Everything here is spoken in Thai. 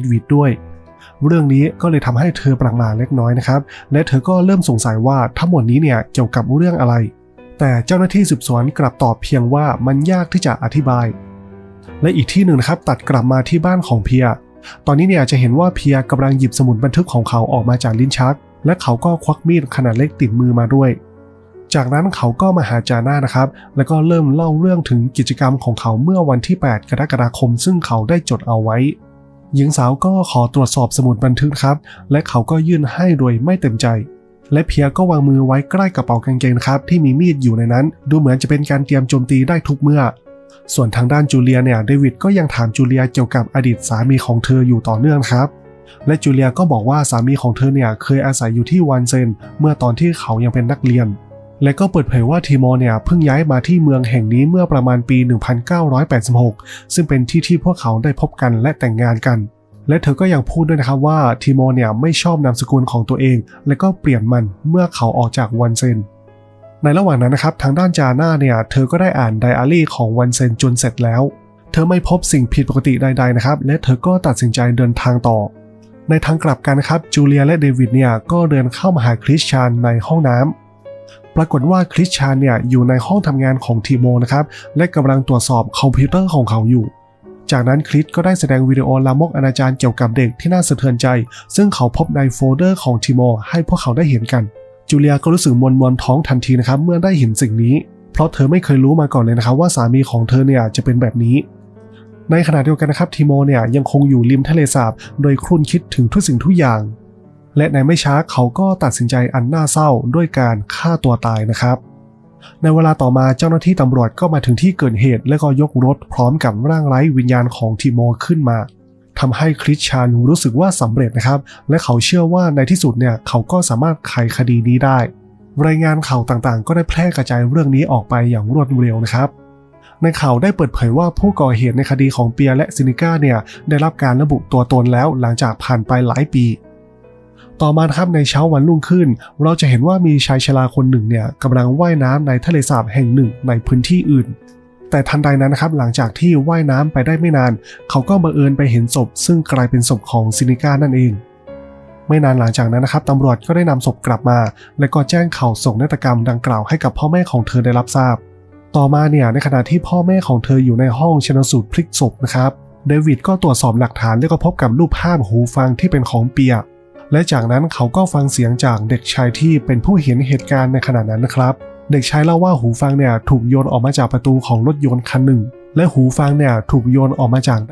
เดวิดด้วย เรื่องนี้ก็เลยทำให้เธอประหม่าเล็กน้อยนะครับ และเธอก็เริ่มสงสัยว่าทั้งหมดนี้เนี่ยเกี่ยวกับเรื่องอะไร แต่เจ้าหน้าที่สืบสวนกลับตอบเพียงว่ามันยากที่จะอธิบาย และอีกที่หนึ่งนะครับตัดกลับมาที่บ้านของเพีย ตอนนี้เนี่ยจะเห็นว่าเพียกำลังหยิบสมุดบันทึกของเขาออกมาจากลิ้นชัก และเขาก็ควักมีดขนาดเล็กติดมือมาด้วยจากนั้นเขาก็มาหาจาน่านะครับ แล้วก็เริ่มเล่าเรื่องถึงกิจกรรมของเขาเมื่อวันที่ 8 กรกฎาคม ซึ่งเขาได้จดเอาไว้ หญิงสาวก็ขอตรวจสอบสมุดบันทึกครับ และเขาก็ยื่นให้โดยไม่เต็มใจ และเพียก็วางมือไว้ใกล้กระเป๋ากางเกงนะครับที่มีมีดอยู่ในนั้น ดูเหมือนจะเป็นการเตรียมโจมตีได้ทุกเมื่อ ส่วนทางด้านจูเลียเนี่ยเดวิดก็ยังถามจูเลียเกี่ยวกับอดีตสามีของเธออยู่ต่อเนื่องครับ และจูเลียก็บอกว่าสามีของเธอเนี่ยเคยอาศัยอยู่ที่วันเซนเมื่อตอนที่เขายังเป็นนักเรียน และก็เปิดเผยว่าทีโมเนี่ยเพิ่งย้ายมาที่เมืองแห่งนี้เมื่อประมาณปี 1986 ซึ่งเป็นที่ที่พวกเขาได้พบกันและแต่งงานกัน และเธอก็ยังพูดด้วยนะครับว่าทีโมเนี่ยไม่ชอบนามสกุลของตัวเอง และก็เปลี่ยนมันเมื่อเขาออกจากวันเซนในระหว่างนั้นนะครับทางด้านจาน่าเนี่ยเธอก็ได้อ่านไดอารี่ของวันเซนจนเสร็จแล้ว เธอไม่พบสิ่งผิดปกติใดๆนะครับและเธอก็ตัดสินใจเดินทางต่อ ในทางกลับกันนะครับจูเลียและเดวิดเนี่ยก็เดินเข้ามาหาคริสชานในห้องน้ำ ปรากฏว่าคริสชานเนี่ยอยู่ในห้องทำงานของทีโมนะครับและกำลังตรวจสอบคอมพิวเตอร์ของเขาอยู่ จากนั้นคริสก็ได้แสดงวิดีโอลามกอนาจารเกี่ยวกับเด็กที่น่าสะเทือนใจ ซึ่งเขาพบในโฟลเดอร์ของทีโมให้พวกเขาได้เห็นกันจูเลียก็รู้สึกมวนมวนท้องทันทีนะครับเมื่อได้เห็นสิ่งนี้ เพราะเธอไม่เคยรู้มาก่อนเลยนะครับว่าสามีของเธอเนี่ยจะเป็นแบบนี้ ในขณะเดียวกันนะครับทีโมเนี่ยยังคงอยู่ริมทะเลสาบ โดยครุ่นคิดถึงทุกสิ่งทุกอย่าง และในไม่ช้าเขาก็ตัดสินใจอันน่าเศร้าด้วยการฆ่าตัวตายนะครับ ในเวลาต่อมาเจ้าหน้าที่ตำรวจก็มาถึงที่เกิดเหตุ และก็ยกรถพร้อมกับร่างไร้วิญญาณของทีโมขึ้นมาทำให้คริสชานรู้สึกว่าสำเร็จนะครับ และเขาเชื่อว่าในที่สุดเนี่ยเขาก็สามารถไขคดีนี้ได้ รายงานข่าวต่างๆ ก็ได้แพร่กระจายเรื่องนี้ออกไปอย่างรวดเร็วนะครับ ในข่าวได้เปิดเผยว่าผู้ก่อเหตุในคดีของเปียและซินิก้าเนี่ยได้รับการระบุตัวตนแล้วหลังจากผ่านไปหลายปี ต่อมาครับในเช้าวันรุ่งขึ้น เราจะเห็นว่ามีชายชราคนหนึ่งเนี่ยกำลังว่ายน้ำในทะเลสาบแห่งหนึ่งในพื้นที่อื่น แต่ทันใดนั้นนะครับหลังจากที่ว่ายน้ำไปได้ไม่นาน เขาก็บังเอิญไปเห็นศพ ซึ่งกลายเป็นศพของซินิก้านั่นเองไม่นานหลังจากนั้นนะครับตำรวจก็ได้นำศพกลับมา และก็แจ้งข่าวโศกนาฏกรรมดังกล่าวให้กับพ่อแม่ของเธอได้รับทราบ ต่อมาเนี่ยในขณะที่พ่อแม่ของเธออยู่ในห้องชนสูตรพลิกศพนะครับเดวิดก็ตรวจสอบหลักฐานและก็พบกับรูปภาพหูฟังที่เป็นของเปีย และจากนั้นเขาก็ฟังเสียงจากเด็กชายที่เป็นผู้เห็นเหตุการณ์ในขณะนั้นนะครับ เด็กชายเล่าว่าหูฟังเนี่ยถูกโยนออกมาจากประตูของรถยนต์คันหนึ่ง และหูฟังเนี่ยถูกโยนออกมาจาก